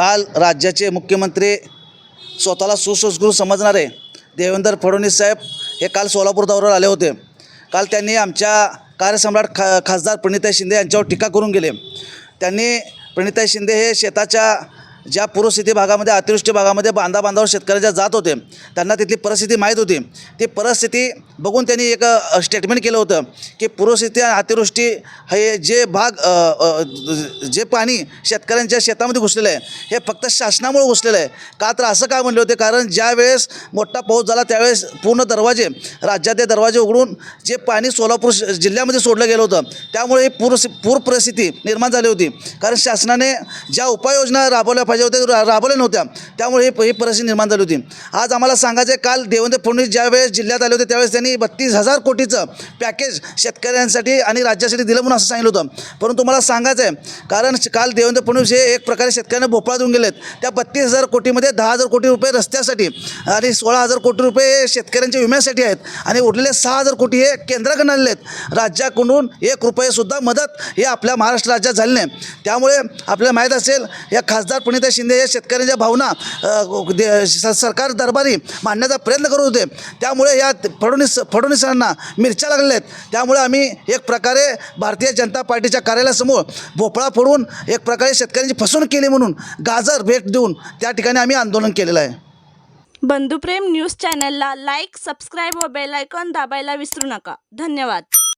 काल राज्याचे मुख्यमंत्री स्वतःला सुसंस्कृत समजणारे देवेंद्र फडणवीस साहेब हे काल सोलापूर दौऱ्यावर आले होते. काल त्यांनी आमच्या कार्यसम्राट खा खासदार प्रणिताई शिंदे यांच्यावर टीका करून गेले. त्यांनी प्रणिताई शिंदे हे शेताच्या ज्या पूरस्थिती भागामध्ये अतिवृष्टी भागामध्ये बांधा बांधावर शेतकऱ्याच्या जात होते त्यांना तिथली परिस्थिती माहीत होती. ती परिस्थिती बघून त्यांनी एक स्टेटमेंट केलं होतं की पूरस्थिती आणि अतिवृष्टी हे जे भाग जे पाणी शेतकऱ्यांच्या शेतामध्ये घुसलेलं आहे हे फक्त शासनामुळे घुसलेलं आहे. का तर असं का म्हणले होते? कारण ज्या वेळेस मोठा पाऊस झाला त्यावेळेस पूर्ण दरवाजे राज्यातले दरवाजे उघडून जे पाणी सोलापूर जिल्ह्यामध्ये सोडलं गेलं होतं त्यामुळे पूर पूर परिस्थिती निर्माण झाली होती. कारण शासनाने ज्या उपाययोजना राबवल्या पाहिजे होत्या रा- राबवल्या नव्हत्या. त्यामुळे ही ही परिस्थिती निर्माण झाली होती. आज आम्हाला सांगायचं आहे काल देवेंद्र फडणवीस ज्यावेळेस जिल्ह्यात आले होते त्यावेळेस त्यांनी बत्तीस हजार कोटीचं पॅकेज शेतकऱ्यांसाठी आणि राज्यासाठी दिलं म्हणून असं सांगितलं होतं. परंतु मला सांगायचं आहे कारण काल देवेंद्र फडणवीस हे एक प्रकारे शेतकऱ्यांना भोपळा देऊन गेलेत. त्या बत्तीस हजार कोटीमध्ये दहा हजार कोटी रुपये रस्त्यासाठी आणि सोळा हजार कोटी रुपये शेतकऱ्यांच्या विम्यासाठी आहेत. आणि उरलेले सहा हजार कोटी हे केंद्राकडून आलेले आहेत राज्याकडून एक रुपयेसुद्धा मदत हे आपल्या महाराष्ट्र राज्यात झाली नाही. त्यामुळे आपल्याला माहीत असेल या खासदार सुमिता शिंदे या शेतकऱ्यांच्या भावना दे- सरकार दरबारी मांडण्याचा प्रयत्न करत होते. त्यामुळे या फडणवीस फडणवीसांना मिरच्या लागलेल्या आहेत. त्यामुळे आम्ही एक प्रकारे भारतीय जनता पार्टीच्या कार्यालयासमोर भोपळा फोडून एक प्रकारे शेतकऱ्यांची फसवणूक केली म्हणून गाजर भेट देऊन त्या ठिकाणी आम्ही आंदोलन केलेलं आहे. बंधुप्रेम न्यूज चॅनलला लाईक सबस्क्राईब व बेल आयकॉन दाबायला विसरू नका. धन्यवाद.